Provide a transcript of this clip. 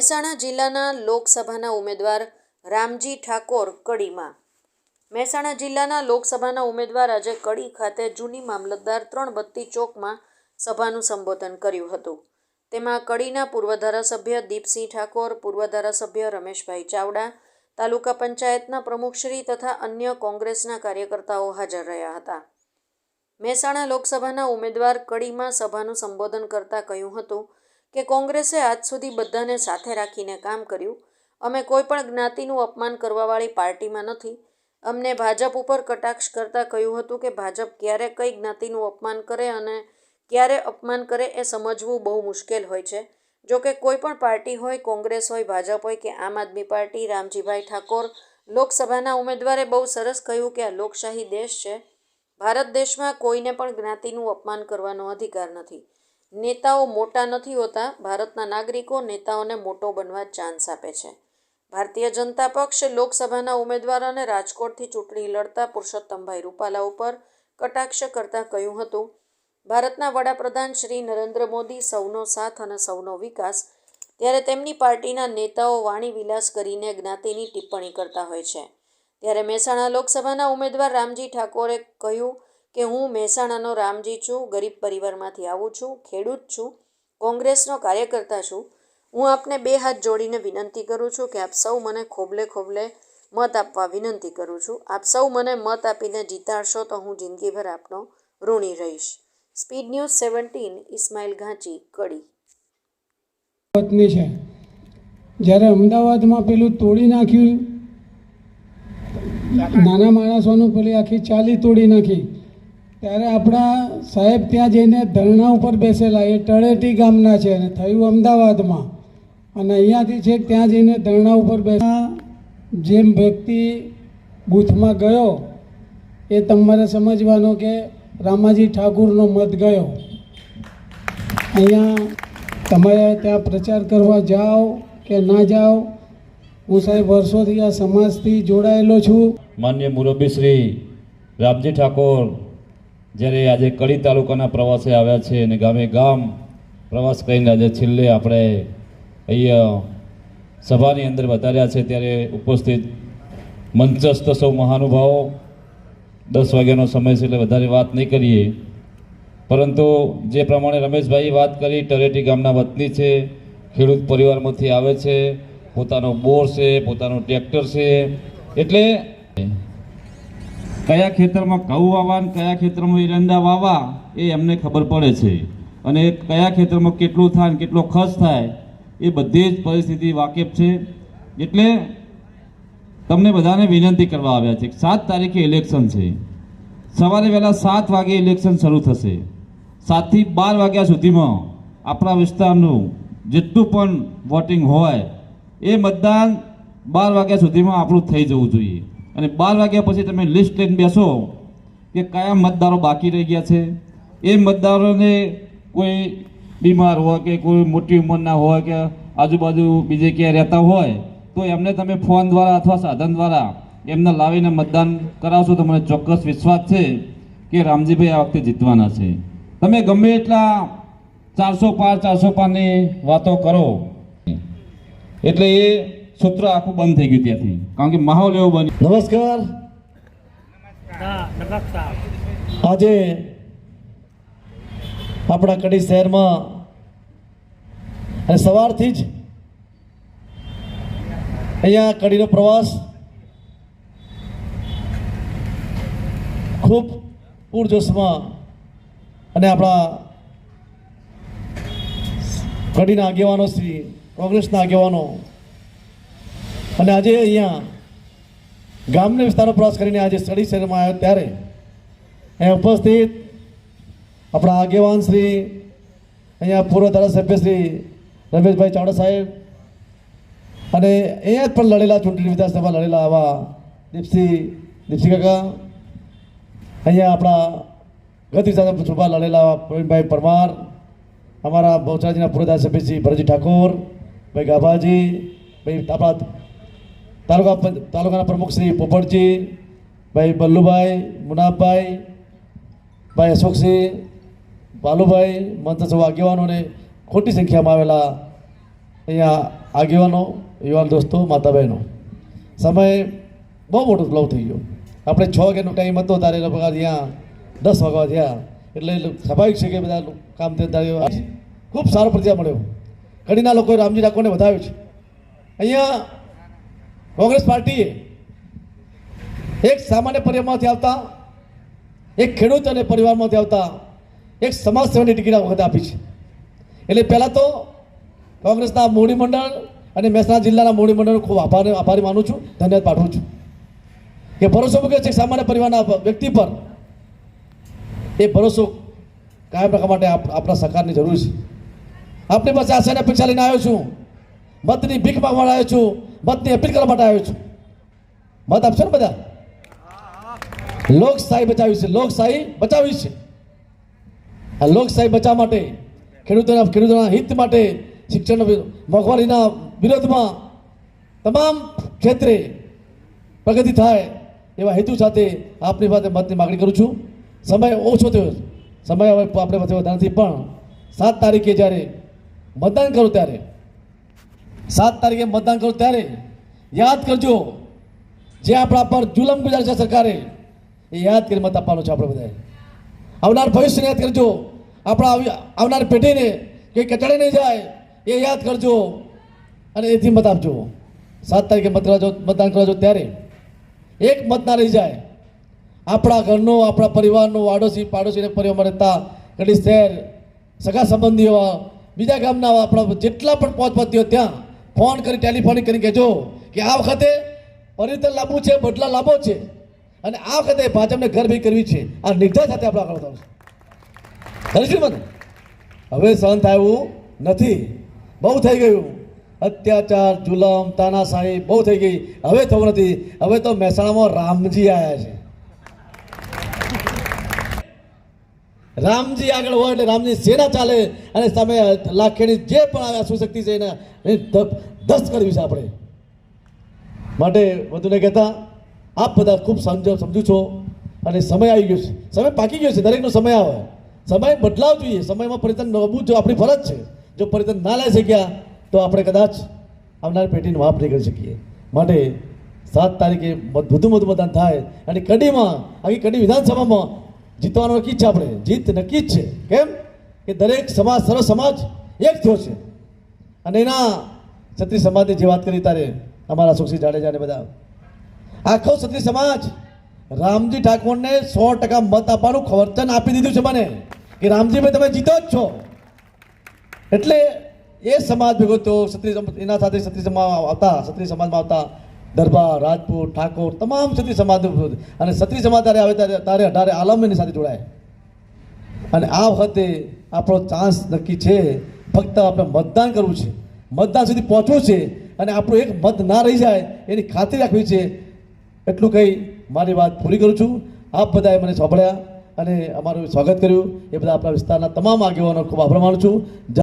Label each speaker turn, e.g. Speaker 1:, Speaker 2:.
Speaker 1: મહેસાણા જિલ્લાના લોકસભાના ઉમેદવાર રામજી ઠાકોર કડીમાં. મહેસાણા જિલ્લાના લોકસભાના ઉમેદવાર આજે કડી ખાતે જૂની મામલતદાર ત્રણ બત્તી ચોકમાં સભાનું સંબોધન કર્યું હતું. તેમાં કડીના પૂર્વ ધારાસભ્ય દીપસિંહ ઠાકોર, પૂર્વ ધારાસભ્ય રમેશભાઈ ચાવડા, તાલુકા પંચાયતના પ્રમુખશ્રી તથા અન્ય કોંગ્રેસના કાર્યકર્તાઓ હાજર રહ્યા હતા. મહેસાણા લોકસભાના ઉમેદવાર કડીમાં સભાનું સંબોધન કરતાં કહ્યું હતું કે કોંગ્રેસે આજ સુધી બધાને સાથે રાખીને કામ કર્યું. અમે કોઈ પણ જ્ઞાતિનું અપમાન કરવાવાળી પાર્ટીમાં નથી. અમને ભાજપ ઉપર કટાક્ષ કરતાં કહ્યું હતું કે ભાજપ ક્યારે કઈ જ્ઞાતિનું અપમાન કરે અને ક્યારે અપમાન કરે એ સમજવું બહુ મુશ્કેલ હોય છે. જો કે કોઈ પણ પાર્ટી હોય, કોંગ્રેસ હોય, ભાજપ હોય કે આમ આદમી પાર્ટી, રામજીભાઈ ઠાકોર, લોકસભાના ઉમેદવારે બહુ સરસ કહ્યું કે આ લોકશાહી દેશ છે. ભારત દેશમાં કોઈને પણ જ્ઞાતિનું અપમાન કરવાનો અધિકાર નથી. નેતાઓ મોટા નથી હોતા, ભારતના નાગરિકો નેતાઓને મોટો બનવા ચાન્સ આપે છે. ભારતીય જનતા પક્ષ લોકસભાના ઉમેદવારોને રાજકોટથી ચૂંટણી લડતા પુરુષોત્તમભાઈ રૂપાલા ઉપર કટાક્ષ કરતાં કહ્યું હતું, ભારતના વડાપ્રધાન શ્રી નરેન્દ્ર મોદી સૌનો સાથ અને સૌનો વિકાસ, ત્યારે તેમની પાર્ટીના નેતાઓ વાણી વિલાસ કરીને જ્ઞાતિની ટિપ્પણી કરતા હોય છે. ત્યારે મહેસાણા લોકસભાના ઉમેદવાર રામજી ઠાકોરે કહ્યું કે હું મહેસાણાનો રામજી છું, ગરીબ પરિવારમાંથી આવું છું, ખેડૂત છું, કોંગ્રેસનો કાર્યકર્તા છું. હું આપને બે હાથ જોડીને વિનંતી કરું છું કે આપ સૌ મને ખોબલે ખોબલે મત આપવા વિનંતી કરું છું. આપ સૌ મને મત આપીને જીતાડશો તો હું જિંદગીભર આપનો ઋણી રહીશ. Speed news seventeen, Ismail Ghanchi, Kadi.
Speaker 2: પત્ની છે. જ્યારે અમદાવાદમાં પેલું તોડી નાખ્યું, નાના માણસોનું પેલી આખી ચાલી તોડી નાખી ત્યારે આપણા સાહેબ ત્યાં જઈને ધરણા ઉપર બેસેલા, એ તળેટી ગામના છે અને થયું અમદાવાદમાં. અને અહીંયાથી છેક ત્યાં જઈને ધરણા ઉપર બેસા જેમ વ્યક્તિ બૂથમાં ગયો, એ તમારે સમજવાનો કે રામાજી ઠાકુરનો મત ગયો. અહીંયા તમે ત્યાં પ્રચાર કરવા જાઓ કે ના જાઓ, હું સાહેબ વર્ષોથી આ સમાજથી જોડાયેલો છું.
Speaker 3: માન્ય મુરબ્બી શ્રી રામજી ઠાકોર જ્યારે આજે કડી તાલુકાના પ્રવાસે આવ્યા છે અને ગામે ગામ પ્રવાસ કરીને આજે છેલ્લે આપણે અહીંયા સભાની અંદર વધાર્યા છે, ત્યારે ઉપસ્થિત મંચસ્થ સૌ મહાનુભાવો. દસ વાગ્યાનો સમય છે એટલે વધારે વાત નહીં કરીએ. પરંતુ જે પ્રમાણે રમેશભાઈ વાત કરી, ટરેટી ગામના વતની છે, ખેડૂત પરિવારમાંથી આવે છે, પોતાનો બોર છે, પોતાનું ટ્રેક્ટર છે, એટલે કયા ખેતરમાં કઉ અને કયા ખેતરમાં એરંડા વાવવા, એ એમને ખબર પડે છે. અને કયા ખેતરમાં કેટલું થાય કેટલો ખર્ચ થાય, એ બધી જ પરિસ્થિતિ વાકેફ છે. એટલે તમને બધાને વિનંતી કરવા આવ્યા છે સાત તારીખે ઇલેક્શન છે. સવારે વહેલા સાત વાગે ઇલેક્શન શરૂ થશે. સાતથી બાર વાગ્યા સુધીમાં આપણા વિસ્તારનું જેટલું પણ વોટિંગ હોય, એ મતદાન બાર વાગ્યા સુધીમાં આપણું થઈ જવું જોઈએ. અને બાર વાગ્યા પછી તમે લિસ્ટ લઈને બેસો કે કયા મતદારો બાકી રહી ગયા છે. એ મતદારોને કોઈ બીમાર હોય કે કોઈ મોટી ઉંમરના હોય કે આજુબાજુ બીજે ક્યાંય રહેતા હોય, તો એમને તમે ફોન દ્વારા અથવા સાધન દ્વારા એમને લાવીને મતદાન કરાવશો. તો મને ચોક્કસ વિશ્વાસ છે કે રામજીભાઈ આ વખતે જીતવાના છે. તમે ગમે એટલા ચારસો પાર ચારસો પારની વાતો કરો. એટલે એ સૂત્ર આખું બંધ થઈ ગયું ત્યાંથી. કારણ કે માહોલ એવો બન્યો.
Speaker 4: નમસ્કાર. આજે આપણા કડી શહેરમાં અને સવારથી જ અહીંયા કડીનો પ્રવાસ ખૂબ પૂરજોશમાં અને આપણા કડીના આગેવાનો શ્રી કોંગ્રેસના આગેવાનો અને આજે અહીંયા ગામના વિસ્તારનો પ્રવાસ કરીને આજે સ્ટડી શહેરમાં આવ્યો ત્યારે અહીંયા ઉપસ્થિત આપણા આગેવાન શ્રી અહીંયા પૂર્વ ધારાસભ્ય શ્રી રમેશભાઈ ચાવડા સાહેબ અને અહીંયા જ પણ લડેલા, ચૂંટણી વિધાનસભા લડેલા આવા દીપસિંહ દીપસિંહ કાકા, અહીંયા આપણા ગતિ સાથે સભા લડેલા પ્રવીણભાઈ પરમાર, અમારા બહુચરાજીના પૂર્વ ધારાસભ્ય શ્રી ભરજી ઠાકોર, ભાઈ ગાભાજી, ભાઈ આપણા તાલુકા તાલુકાના પ્રમુખ શ્રી પોપટજી, ભાઈ બલ્લુભાઈ મુનાફભાઈ ભાઈ અશોકસિંહ બાલુભાઈ મંત્ર સૌ આગેવાનોને ખોટી સંખ્યામાં આવેલા અહીંયા આગેવાનો, યુવાન દોસ્તો માતા બહેનો સમય બહુ મોટો ફ્લો થઈ ગયો. આપણે છ વાગ્યાનો ટાઈમ હતો ત્યારે લગભગ અહીંયા દસ વાગવા થયા. એટલે સ્વાભાવિક છે કે બધા કામ થયા ખૂબ સારો પ્રતિભાવ મળ્યો. ઘણીના લોકોએ રામજી ઠાકોરને વધાવ્યો છે. અહીંયા કોંગ્રેસ પાર્ટીએ એક સામાન્ય પરિવારમાંથી આવતા, એક ખેડૂત અને પરિવારમાંથી આવતા, એક સમાજ સેવાની ટિકિટ આ વખતે આપી છે. એટલે પહેલાં તો કોંગ્રેસના મોડી મંડળ અને મહેસાણા જિલ્લાના મોડી મંડળનો ખૂબ આભાર, આભારી માનું છું, ધન્યવાદ પાઠવું છું. કે ભરોસો મૂકે છે સામાન્ય પરિવારના વ્યક્તિ પર, એ ભરોસો કાયમ રાખવા માટે આપ- આપણા સરકારની જરૂર છે. આપણી પાસે આશાને અપેક્ષા લઈને આવ્યો છું. મતની ભીખ માંગવા આવ્યો છું, મતની અપીલ કરવા માટે આવ્યો છું. મત આપશો ને બધા? લોકશાહી બચાવી છે લોકશાહી બચાવી છે. આ લોકશાહી બચાવવા માટે, ખેડૂતોના ખેડૂતોના હિત માટે, શિક્ષણ મોંઘવારીના વિરોધમાં તમામ ક્ષેત્રે પ્રગતિ થાય એવા હેતુ સાથે આપની પાસે મતની માગણી કરું છું. સમય ઓછો થયો. સમય હવે આપણે પાસે વધારે નથી, પણ સાત તારીખે જ્યારે મતદાન કરું ત્યારે સાત તારીખે મતદાન કરો ત્યારે યાદ કરજો, જે આપણા પર જુલમ ગુજાર છે સરકારે, એ યાદ કરી મત આપવાનો છે આપણે બધાએ. આવનાર ભવિષ્યને યાદ કરજો, આપણા આવી- આવનાર પેઢીને કંઈ કચડે નહીં જાય, એ યાદ કરજો અને એથી મત આપજો. સાત તારીખે મત કરવા મતદાન કરાજો ત્યારે. એક મત ના રહી જાય. આપણા ઘરનો, આપણા પરિવારનો આડોશી પાડોશીને પરિવારમાં રહેતા કડી શહેર, સગા સંબંધીઓ, બીજા ગામના આપણા જેટલા પણ પહોંચપતિઓ ત્યાં ફોન કરી, ટેલિફોનિક કરી કહેજો કે આ વખતે પરિવર્તન લાવવું છે, બદલા લાવવો છે. અને આ વખતે ભાજપને ઘર ભી કરવી છે. આ નિર્ધાર સાથે આપણે આગળ વધવાનું છે. મને હવે સહન થાય નથી. બહુ થઈ ગયું. અત્યાચાર, જુલમ, તાનાશાહી બહુ થઈ ગઈ. હવે થવું નથી. હવે તો મહેસાણામાં રામજી આવ્યા છે. રામજી આગળ હોય એટલે રામજી સેના ચાલે અને સામે લાખેણી જે પણ આવે સુશક્તિ છે એને દસ કરવી છે આપણે. માટે વધુને કહેતા, આપ બધા ખૂબ સમજો સમજુ છો અને સમય આવી ગયો છે. સમય પાકી ગયો છે, દરેકનો સમય આવે. સમય બદલાવ જોઈએ. સમયમાં પરિવર્તન નવું જો આપણી ફરજ છે. જો પરિવર્તન ના લઈ શક્યા, તો આપણે કદાચ આવનારી પેઢીને માફ નહીં કરી શકીએ. માટે સાત તારીખે વધુ વધુ મતદાન થાય. અને કડીમાં, આખી કડી વિધાનસભામાં જીતવાનો નક્કી છે આપણે. જીત નક્કી જ છે. કેમ? કે દરેક સમાજ, સર્વ સમાજ એક થયો છે. અને એના ક્ષત્રિય સમાજની જે વાત કરી તારે, અમારા સુખસિંહ જાડેજા ને બધા. આખો ક્ષત્રિય સમાજ રામજી ઠાકોરને સો ટકા મત આપવાનું વચન આપી દીધું છે મને. કે રામજીભાઈ તમે જીતો જ છો. એટલે એ સમાજ ભેગો તો ક્ષત્રિય એના સાથે ક્ષત્રિય સમાજ આવતા, ક્ષત્રિય સમાજમાં આવતા દરબાર, રાજપૂત, ઠાકોર, તમામ ક્ષત્રિય સમાજ અને સત્રી સમાજ ત્યારે આવે ત્યારે તારે અઢારે આલમ એની સાથે જોડાય. અને આ વખતે આપણો ચાન્સ નક્કી છે, ફક્ત આપણે મતદાન કરવું છે. મતદાન સુધી પહોંચવું છે અને આપણું એક મત ના રહી જાય એની ખાતરી રાખવી છે. એટલું કહી મારી વાત પૂરી કરું છું. આપ બધાએ મને સાંભળ્યા અને અમારું સ્વાગત કર્યું. એ બધા આપણા વિસ્તારના તમામ આગેવાનો ખૂબ આભાર માનું છું.